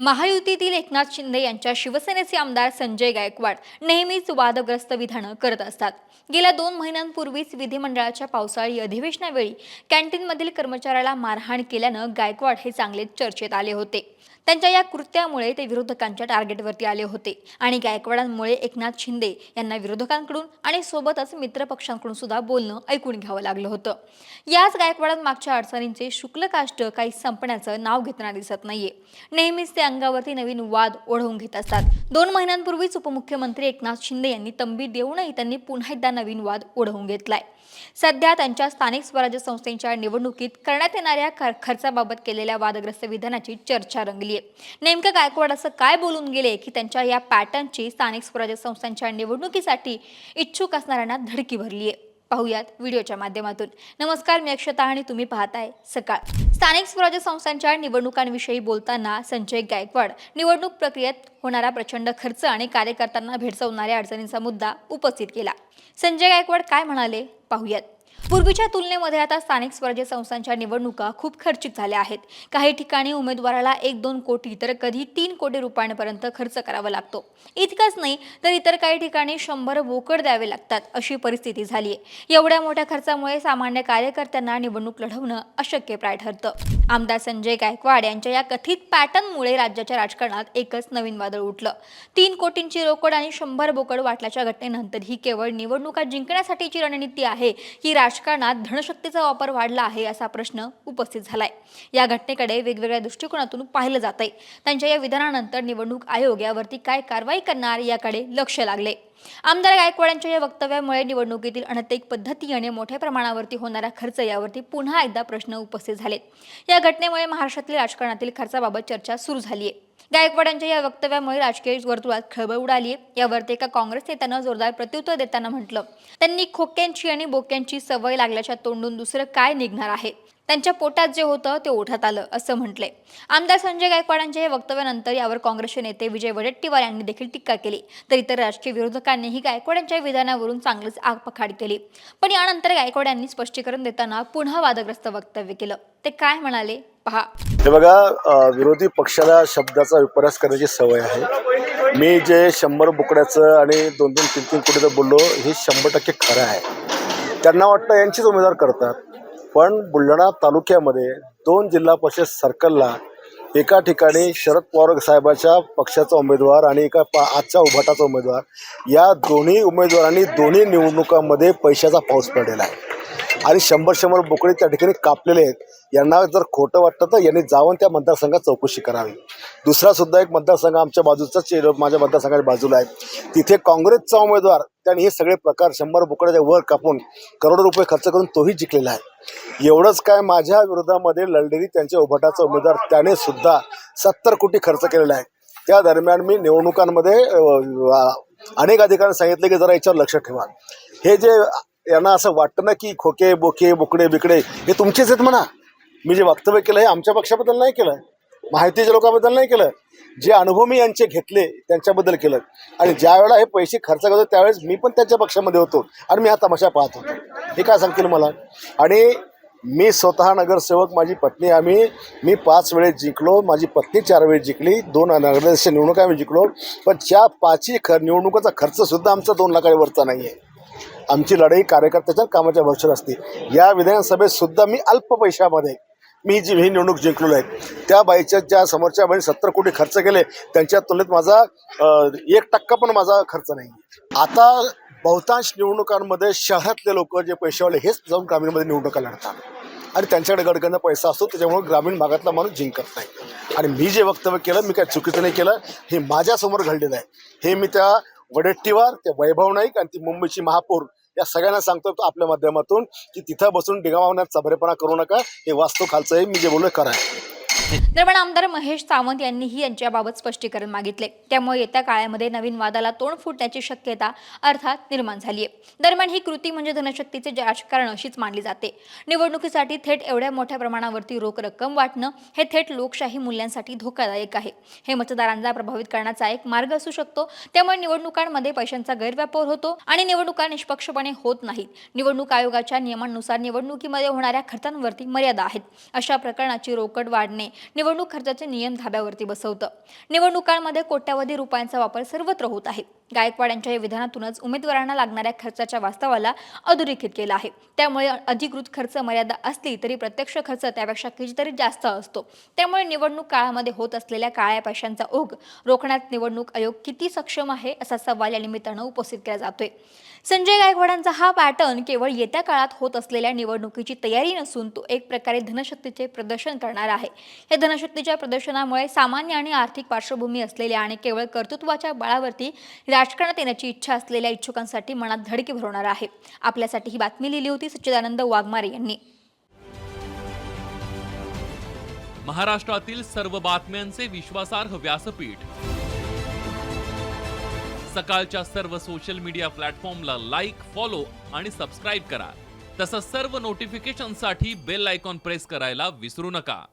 महायुतीतील एकनाथ शिंदे यांच्या शिवसेनेचे आमदार संजय गायकवाड नेहमीच वादग्रस्त विधानं करत असतात. गेल्या दोन महिन्यांपूर्वीच विधिमंडळाच्या पावसाळी अधिवेशनावेळी कॅन्टीनमधील कर्मचाऱ्याला मारहाण केल्यानं गायकवाड हे चांगले चर्चेत आले होते. त्यांच्या या कृत्यामुळे ते विरोधकांच्या टार्गेटवरती आले होते आणि गायकवाडांमुळे एकनाथ शिंदे यांना विरोधकांकडून आणि सोबतच मित्रपक्षांकडून सुद्धा बोलणं ऐकून घ्यावं लागलं होतं. याच गायकवाडांमागच्या अडचणींचे शुक्ल काष्ट काही संपण्याचं नाव घेताना दिसत नाहीये. नेहमीच ते अंगावरती नवीन वाद ओढवून घेत असतात. दोन महिन्यांपूर्वीच उपमुख्यमंत्री एकनाथ शिंदे यांनी तंबी देऊनही त्यांनी पुन्हा एकदा नवीन वाद ओढवून घेतलाय. सध्या त्यांच्या स्थानिक स्वराज्य संस्थेच्या निवडणुकीत करण्यात येणाऱ्या खर- खर्चाबाबत केलेल्या वादग्रस्त विधानाची चर्चा रंगली आहे नेमकं गायकवाड असं काय बोलून गेले की त्यांच्या या पॅटर्नची स्थानिक स्वराज्य संस्थांच्या निवडणुकीसाठी इच्छुक असणाऱ्यांना धडकी भरली आहे पाहूयात व्हिडिओच्या माध्यमातून. नमस्कार मी अक्षता आणि तुम्ही पाहताय सकाळ. स्थानिक स्वराज्य संस्थांच्या निवडणुकांविषयी बोलताना संजय गायकवाड निवडणूक प्रक्रियेत होणारा प्रचंड खर्च आणि कार्यकर्त्यांना भेडसावणाऱ्या अडचणींचा मुद्दा उपस्थित केला. संजय गायकवाड काय म्हणाले? पाहूयात. पूर्वीच्या तुलनेमध्ये आता स्थानिक स्वराज्य संस्थांच्या निवडणुका खूप खर्चिक झाल्या आहेत. काही ठिकाणी उमेदवाराला एक दोन कोटी तर कधी तीन कोटी रुपयांपर्यंत खर्च करावा लागतो. इतकंच नाही तर इतर काही ठिकाणी शंभर बोकड द्यावे लागतात अशी परिस्थिती झाली आहे. एवढ्या मोठ्या खर्चामुळे सामान्य कार्यकर्त्यांना निवडणूक लढवणं अशक्यप्राय ठरतं. आमदार संजय गायकवाड यांच्या या कथित पॅटर्नमुळे राज्याच्या राजकारणात एकच नवीन वादळ उठलं. तीन कोटींची रोकड आणि शंभर बोकड वाटल्याच्या घटनेनंतर ही केवळ निवडणुका जिंकण्यासाठीची रणनीती आहे की राजकारणात धनशक्तीचा वापर वाढला आहे असा प्रश्न उपस्थित झालाय. या घटनेकडे वेगवेगळ्या दृष्टिकोनातून पाहिलं जात आहे त्यांच्या या विधानानंतर निवडणूक आयोग यावरती काय कारवाई करणार याकडे लक्ष लागले आमदार गायकवाडांच्या या वक्तव्यामुळे निवडणुकीतील अनैतिक पद्धती आणि मोठ्या प्रमाणावरती होणारा खर्च यावरती पुन्हा एकदा प्रश्न उपस्थित झालेत. या घटनेमुळे महाराष्ट्रातील राजकारणातील खर्चाबाबत चर्चा सुरू झाली आहे गायकवाडांच्या या वक्तव्यामुळे राजकीय वर्तुळात खळबळ उडाली आहे. यावरती एका काँग्रेस नेत्यानं जोरदार प्रत्युत्तर देताना म्हटलं. त्यांनी खोक्यांची आणि बोक्यांची सवय लागल्याच्या तोंडून दुसरं काय निघणार आहे? त्यांच्या पोटात जे होतं ते ओढत आलं असं म्हटलंय. आमदार संजय गायकवाडांच्या या वक्तव्यानंतर यावर काँग्रेसचे नेते विजय वडेट्टीवार यांनी देखील टीका केली. तर इतर राजकीय विरोधकांनीही गायकवाडांच्या विधानावरून चांगलीच आगपखाड केली. पण यानंतर गायकवाड यांनी स्पष्टीकरण देताना पुन्हा वादग्रस्त वक्तव्य केलं. ते काय म्हणाले? पहा. हे बघा विरोधी पक्षाला शब्दाचा विपर्यास करण्याची सवय आहे. मी जे शंभर बुकड्याचं आणि दोन दोन तीन तीन कोटीचं बोललो हे शंभर टक्के खरं आहे. त्यांना वाटतं यांचीच उमेदवार करतात. पण बुलढाणा तालुक्यामध्ये दोन जिल्हा परिषद सर्कलला एका ठिकाणी शरद पवार साहेबाच्या पक्षाचा उमेदवार आणि एका पा आजच्या उभाटाचा उमेदवार. या दोन्ही उमेदवारांनी दोन्ही निवडणुकांमध्ये पैशाचा पाऊस पडलेला आहे. आणि शंभर शंभर बोकडे त्या ठिकाणी कापलेले आहेत. यांना जर खोटं वाटतं तर यांनी जाऊन त्या मतदारसंघात चौकशी करावी. दुसरा सुद्धा एक मतदारसंघ आमच्या बाजूचाच माझ्या मतदारसंघाच्या बाजूला आहे. तिथे काँग्रेसचा उमेदवार त्याने हे सगळे प्रकार शंभर बोकड्याच्या वर कापून करोडो रुपये खर्च करून तोही जिंकलेला आहे. एवढंच काय माझ्या विरोधामध्ये लढलेली त्यांच्या उभाटाचा उमेदवार त्याने सुद्धा सत्तर कोटी खर्च केलेला आहे. त्या दरम्यान मी निवडणुकांमध्ये अनेक अधिकाऱ्यांनी सांगितले की जरा याच्यावर लक्ष ठेवा. हे जे यांना असं वाटतं ना की खोके बोके बोकडे बिकडे हे तुमचेच आहेत म्हणा. मी जे वक्तव्य केलं हे आमच्या पक्षाबद्दल नाही केलं. माहितीच्या लोकांबद्दल नाही केलं. जे अनुभव मी यांचे घेतले त्यांच्याबद्दल केलं. आणि ज्या वेळेला हे पैसे खर्च करतो त्यावेळेस मी पण त्यांच्या पक्षामध्ये होतो. आणि मी हा तमाशा पाहत. होतो हे काय सांगतील मला? आणि मी स्वतः नगरसेवक माझी पत्नी आम्ही मी पाच वेळेस जिंकलो. माझी पत्नी चार वेळेस जिंकली. दोन नगराध्यक्ष निवडणुका आम्ही जिंकलो. पण ज्या पाचही ख निवडणुकाचा खर्चसुद्धा आमचा दोन लाखावरचा नाही आहे आमची लढाई कार्यकर्त्याच्या कामाच्या भविष्यात असते. या विधानसभेत सुद्धा मी अल्प पैशामध्ये मी जी ही निवडणूक जिंकलेलो आहे. त्या बाईच्या ज्या समोरच्या बाईने सत्तर कोटी खर्च केले त्यांच्या तुलनेत माझा एक टक्का पण माझा खर्च नाही. आता बहुतांश निवडणुकांमध्ये शहरातले लोक जे पैसेवाले हेच जाऊन ग्रामीणमध्ये निवडणुका लढतात. आणि त्यांच्याकडे गडगडनं पैसा असतो त्याच्यामुळे ग्रामीण भागातला माणूस जिंकत नाही. आणि मी जे वक्तव्य केलं मी काय चुकीचं नाही केलं हे माझ्यासमोर घडलेलं आहे. हे मी त्या वडेट्टीवार ते वैभव नाईक आणि ती मुंबईची महापौर या सगळ्यांना सांगतो आपल्या माध्यमातून की तिथं बसून डिगावण्यात चबरेपणा करू नका. हे वास्तव खालचं आहे मी जे बोललो खरं आहे. दरम्यान आमदार महेश सावंत यांनीही यांच्याबाबत स्पष्टीकरण मागितले. त्यामुळे येत्या काळामध्ये नवीन वादाला तोंड फुटण्याची शक्यता अर्थात निर्माण झाली आहे दरम्यान ही कृती म्हणजे धनशक्तीचे राजकारण अशीच मानली जाते. निवडणुकीसाठी थेट एवढ्या मोठ्या प्रमाणावरती रोख रक्कम वाटणं हे थेट लोकशाही मूल्यांसाठी धोकादायक आहे. हे मतदारांना प्रभावित करण्याचा एक मार्ग असू शकतो. त्यामुळे निवडणुकांमध्ये पैशांचा गैरव्यापार होतो आणि निवडणुका निष्पक्षपणे होत नाहीत. निवडणूक आयोगाच्या नियमांनुसार निवडणुकीमध्ये होणाऱ्या खर्चांवरती मर्यादा आहेत. अशा प्रकरणाची रोकड वाढणे निवडणूक खर्चाचे नियम धाब्यावरती बसवतं. निवडणुकांमध्ये कोट्यावधी रुपयांचा वापर सर्वत्र होत आहे. गायकवाड यांच्या या विधानातूनच उमेदवारांना लागणाऱ्या खर्चाच्या वास्तवाला अधोरेखित केला आहे. त्यामुळे अधिकृत खर्च मर्यादा असली तरी प्रत्यक्ष खर्च त्यापेक्षा कितीतरी जास्त असतो. त्यामुळे निवडणूक काळामध्ये होत असलेल्या काळ्या पैशांचा ओघ रोखण्यात निवडणूक आयोग किती सक्षम आहे असा सवाल या निमित्तानं उपस्थित केला जातोय. संजय गायकवाडांचा हा पॅटर्न केवळ येत्या काळात होत असलेल्या निवडणुकीची तयारी नसून तो एक प्रकारे धनशक्तीचे प्रदर्शन करणार आहे. या धनशक्तीच्या प्रदर्शनामुळे सामान्य आणि आर्थिक पार्श्वभूमी असलेल्या आणि केवळ कर्तृत्वाच्या बळावरती राजकारणात येण्याची इच्छा असलेल्या इच्छुकांसाठी मनात धडकी भरवणार आहे. आपल्यासाठी ही बातमी लिहिली होती सच्चिदानंद वाघमारे यांनी. महाराष्ट्रातील सर्व बातम्यांचे विश्वासार्ह व्यासपीठ. सकाळच्या सर्व सोशल मीडिया प्लॅटफॉर्मला लाईक फॉलो आणि सबस्क्राईब करा. तसंच सर्व नोटिफिकेशनसाठी बेल आयकॉन प्रेस करायला विसरू नका.